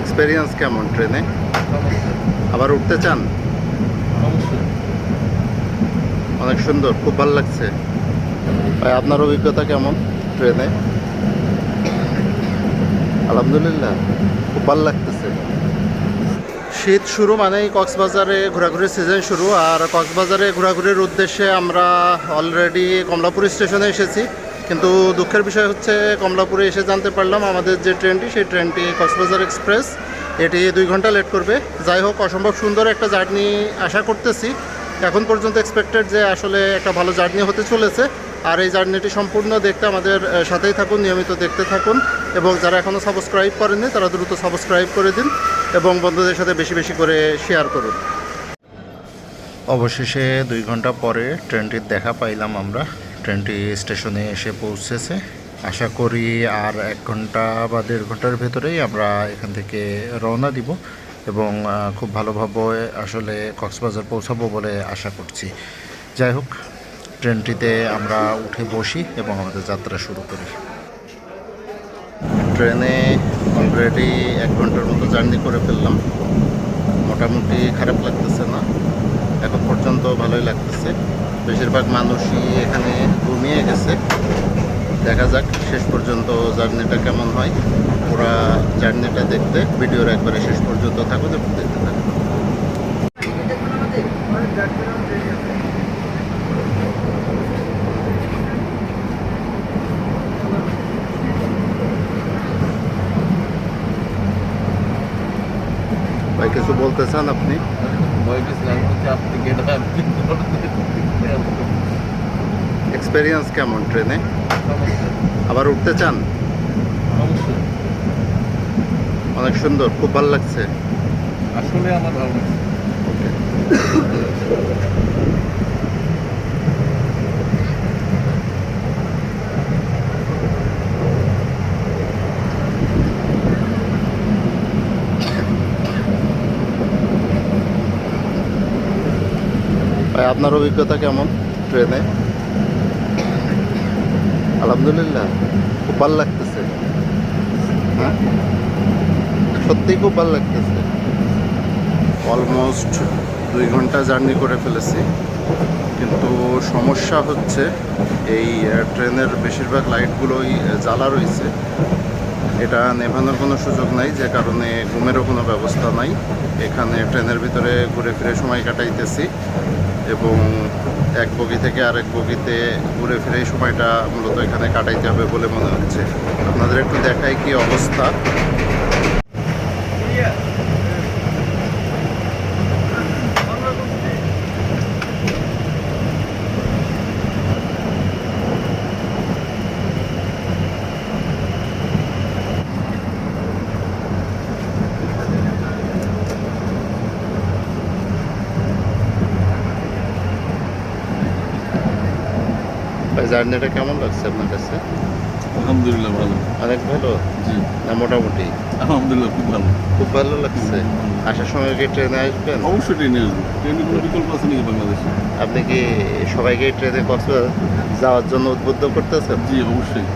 Experience কেমন ট্রেনে আবার উঠতে চান? অনেক সুন্দর খুব ভালো লাগছে। ভাই আপনার অভিজ্ঞতা কেমন ট্রেনে আলহামদুলিল্লাহ। খুব ভালো লাগতেছে। শীত শুরু মানেই কক্সবাজারে ঘোরাঘুরির সিজন শুরু। আর কক্সবাজারে ঘোরাঘুরির উদ্দেশ্যে আমরা অলরেডি কমলাপুর স্টেশনে এসেছি। কিন্তু দুঃখের বিষয় হচ্ছে, কমলাপুরে এসে জানতে পারলাম আমাদের যে ট্রেনটি, সেই ট্রেনটি কক্সবাজার এক্সপ্রেস এটি দুই ঘণ্টা লেট করবে। যাই হোক, অসম্ভব সুন্দর একটা জার্নি আশা করতেছি। এখন পর্যন্ত এক্সপেক্টেড যে আসলে একটা ভালো জার্নি হতে চলেছে। আর এই জার্নিটি সম্পূর্ণ দেখতে আমাদের সাথেই থাকুন, নিয়মিত দেখতে থাকুন। এবং যারা এখনও সাবস্ক্রাইব করেননি, তারা দ্রুত সাবস্ক্রাইব করে দিন। এবং বন্ধুদের সাথে বেশি বেশি করে শেয়ার করুন। অবশেষে দুই ঘণ্টা পরে ট্রেনটির দেখা পাইলাম আমরা। ট্রেনটি স্টেশনে এসে পৌঁছেছে। আশা করি আর এক ঘণ্টা বা দেড় ঘণ্টার ভেতরেই আমরা এখান থেকে রওনা দিব এবং খুব ভালোভাবে আসলে কক্সবাজার পৌঁছাবো বলে আশা করছি। যাই হোক, ট্রেনটিতে আমরা উঠে বসি এবং আমাদের যাত্রা শুরু করি। ট্রেনে অলরেডি এক ঘণ্টার মতো জার্নি করে ফেললাম। মোটামুটি খারাপ লাগতেছে না। এখন পর্যন্ত ভালোই লাগতেছে। বেশিরভাগ মানুষই এখানে ঘুমিয়ে গেছে। দেখা যাক শেষ পর্যন্ত জার্নিটা কেমন হয়। পুরা জার্নিটা দেখতে ভিডিওর একবারে শেষ পর্যন্ত থাকুন এবং দেখতে থাকুন কিছু বলতে চান আপনি এক্সপেরিয়েন্স কেমন ট্রেনে আবার উঠতে চান? অনেক সুন্দর খুব ভালো লাগছে। আসলে আমার ভালো লাগছে। ওকে ভাই, আপনার অভিজ্ঞতা কেমন ট্রেনে? আলহামদুলিল্লাহ খুব ভালো লাগতেছে। হ্যাঁ? সত্যিই খুব ভালো লাগতেছে। অলমোস্ট দুই ঘণ্টা জার্নি করে ফেলেছি। কিন্তু সমস্যা হচ্ছে, এই ট্রেনের বেশিরভাগ লাইটগুলোই জ্বালা রয়েছে। এটা নেভানোর কোনো সুযোগ নাই, যে কারণে ঘুমেরও কোনো ব্যবস্থা নাই। এখানে ট্রেনের ভিতরে ঘুরে ফিরে সময় কাটাইতেছি এবং এক বগি থেকে আরেক বগিতে ঘুরে ফিরে সময়টা মূলত এখানে কাটাইতে হবে বলে মনে হচ্ছে। আপনাদের একটু দেখাই কি অবস্থা। জার্নিটা কেমন লাগছে আপনার কাছে? আলহামদুলিল্লাহ ভালো। অনেক ভালো? জি। না মোটামুটি? আলহামদুলিল্লাহ খুব ভালো। খুব ভালো লাগছে? আসার সময় কি ট্রেনে আসবেন? অবশ্যই ট্রেনে আসব। ট্রেনে কোনো বিকল্প আছে নাকি বাংলাদেশে? আপনি কি সবাইকে ট্রেনে কক্সবাজার যাওয়ার জন্য উদ্বুদ্ধ করতেছেন? জি অবশ্যই।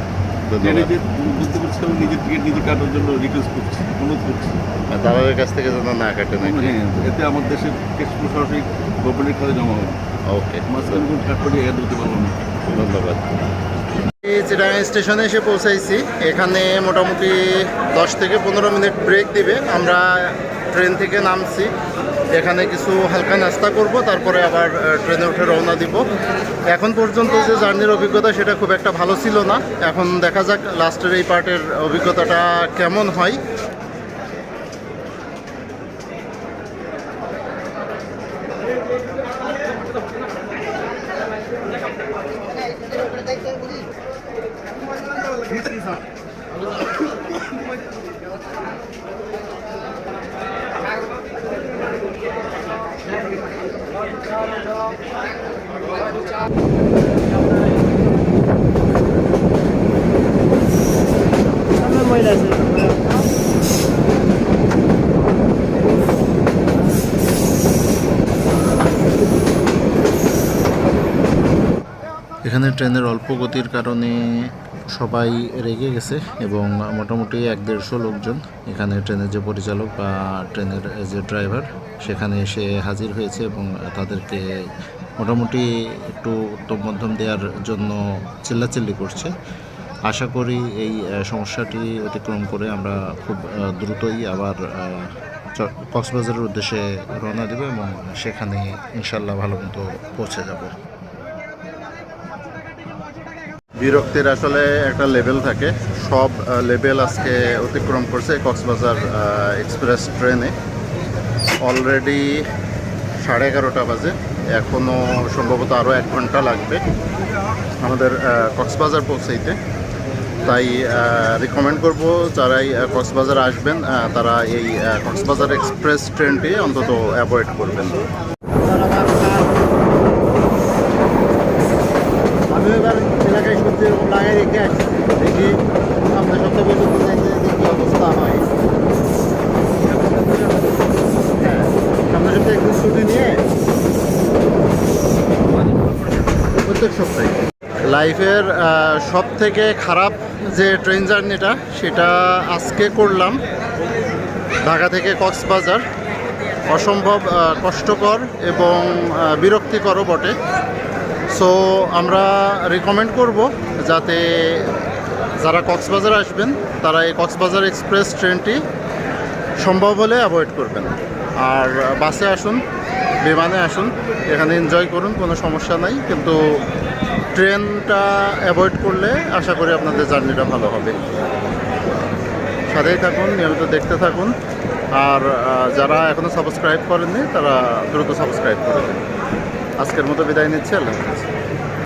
ট্রেনে যে বুঝতে পারছি আমি নিজের টিকিট নিজে কাটার জন্য রিকোয়েস্ট করছি অনুরোধ করছি। আর দালালের কাছ থেকে যেন না কাটে নাকি? হ্যাঁ এতে আমার দেশের সরাসরি গভর্নমেন্টের খাতে জমা হবে। ওকে। মাঝখানে কোনো কাট করে অ্যাড হতে না। ধন্যবাদ। চিটাগাং স্টেশনে এসে পৌঁছাইছি। এখানে মোটামুটি দশ থেকে পনেরো মিনিট ব্রেক দিবে। আমরা ট্রেন থেকে নামছি। এখানে কিছু হালকা নাস্তা করব, তারপরে আবার ট্রেনে উঠে রওনা দিব। এখন পর্যন্ত যে জার্নির অভিজ্ঞতা, সেটা খুব একটা ভালো ছিল না। এখন দেখা যাক লাস্টের এই পার্টের অভিজ্ঞতাটা কেমন হয়। এখানে ট্রেনের অল্প গতির কারণে সবাই রেগে গেছে এবং মোটামুটি এক দেড়শো লোকজন এখানে ট্রেনের যে পরিচালক বা ট্রেনের যে ড্রাইভার, সেখানে এসে হাজির হয়েছে এবং তাদেরকে মোটামুটি একটু উত্তম মধ্যম দেওয়ার জন্য চিল্লাচিল্লি করছে। আশা করি এই সমস্যাটি অতিক্রম করে আমরা খুব দ্রুতই আবার কক্সবাজারের উদ্দেশ্যে রওনা দেব এবং সেখানে ইনশাল্লাহ ভালো মতো পৌঁছে যাব। বিরক্তির আসলে একটা লেভেল থাকে। সব লেভেল আজকে অতিক্রম করছে কক্সবাজার এক্সপ্রেস ট্রেনে। অলরেডি সাড়ে এগারোটা বাজে। এখনও সম্ভবত আরও এক ঘণ্টা লাগবে আমাদের কক্সবাজার পৌঁছাইতে। তাই রিকমেন্ড করব যারাই কক্সবাজার আসবেন তারা এই কক্সবাজার এক্সপ্রেস ট্রেনটি অন্তত অ্যাভয়েড করবেন। আমি এবার এলাকায় দেখি হয়। হ্যাঁ একটু নিয়ে প্রত্যেক সপ্তাহে। লাইফের সব থেকে খারাপ যে ট্রেন জার্নিটা, সেটা আজকে করলাম ঢাকা থেকে কক্সবাজার। অসম্ভব কষ্টকর এবং বিরক্তিকরও বটে। সো আমরা রিকমেন্ড করব যাতে যারা কক্সবাজার আসবেন, তারা এই কক্সবাজার এক্সপ্রেস ট্রেনটি সম্ভব হলে অ্যাভয়েড করবেন। আর বাসে আসুন, বিমানে আসুন, এখানে এনজয় করুন, কোনো সমস্যা নাই। কিন্তু ট্রেনটা অ্যাভয়েড করলে আশা করি আপনাদের জার্নিটা ভালো হবে। সাথেই থাকুন, নিয়মিত দেখতে থাকুন। আর যারা এখনও সাবস্ক্রাইব করেননি, তারা দ্রুত সাবস্ক্রাইব করে আজকের মতো বিদায় নিচ্ছে, আল্লাহ হাফেজ।